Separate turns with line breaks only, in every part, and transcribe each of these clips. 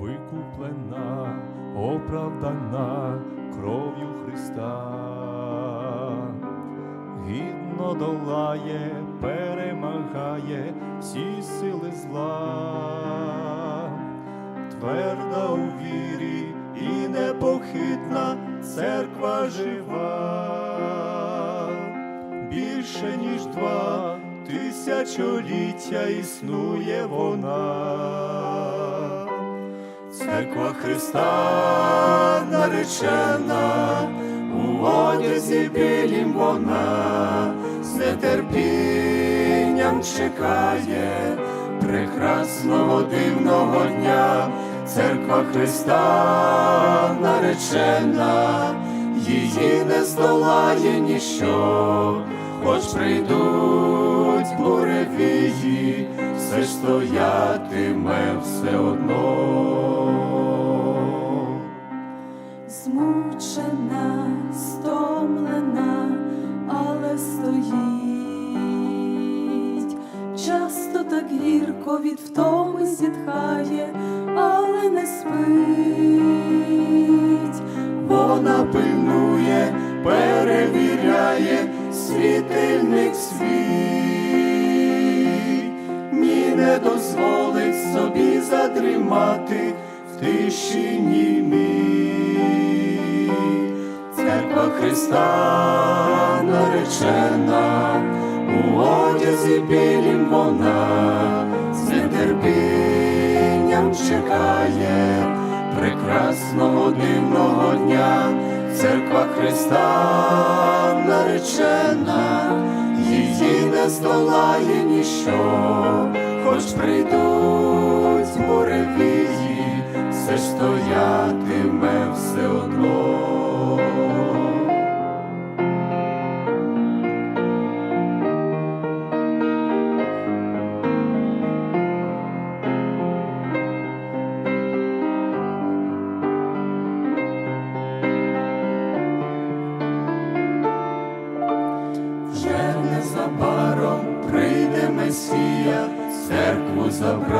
викуплена, оправдана кров'ю Христа, гідно долає, перемагає всі сили зла, тверда у вірі і непохитна церква жива. Більше ніж два тисячоліття існує вона. Церква Христа наречена, у одязі білім вона, з нетерпінням чекає прекрасного дивного дня. Церква Христа наречена, її не здолає ніщо, хоч прийдуть буревії, все стоятиме все одно.
Так гірко від втоми зітхає, але не спить.
Вона пильнує, перевіряє світильник свій, ні не дозволить собі задрімати в тиші німій. Церква Христа наречена, одязі білім вона з нетерпінням чекає прекрасного дивного дня, церква Христа наречена, її не здолає ніщо, хоч прийдуть буревії, все ж стоятиме все одно. Месія, церкву забрать.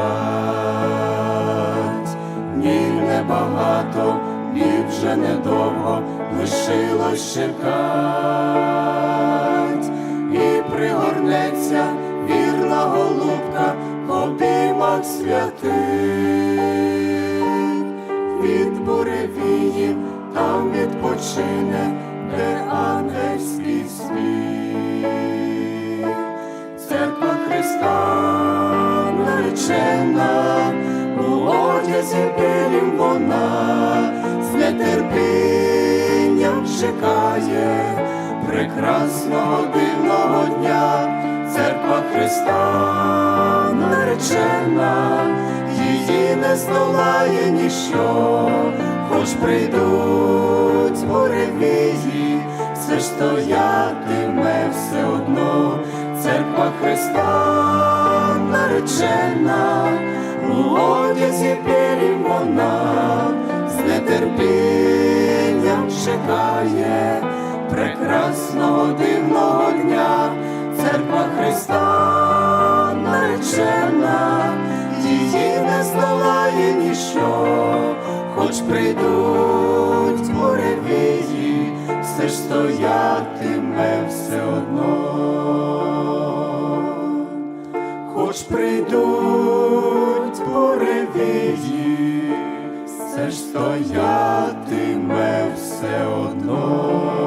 Днів небагато, днів вже недовго, лишилось чекать, і пригорнеться вірна голубка в обіймах святих від буревіїв там відпочине, де ангельський світ. Христа наречена, у одязі білім вона з нетерпінням чекає прекрасного дивного дня. Церква Христа наречена, її не здолає ніщо, хоч прийдуть буревії, все ж стоятиме все одно. Церква Христа наречена, у одязі вона з нетерпінням чекає прекрасного дивного дня. Церква Христа наречена, її не здолає ніщо, хоч прийдуть буревії, все ж стоятиме все одно, стоятиме все одно.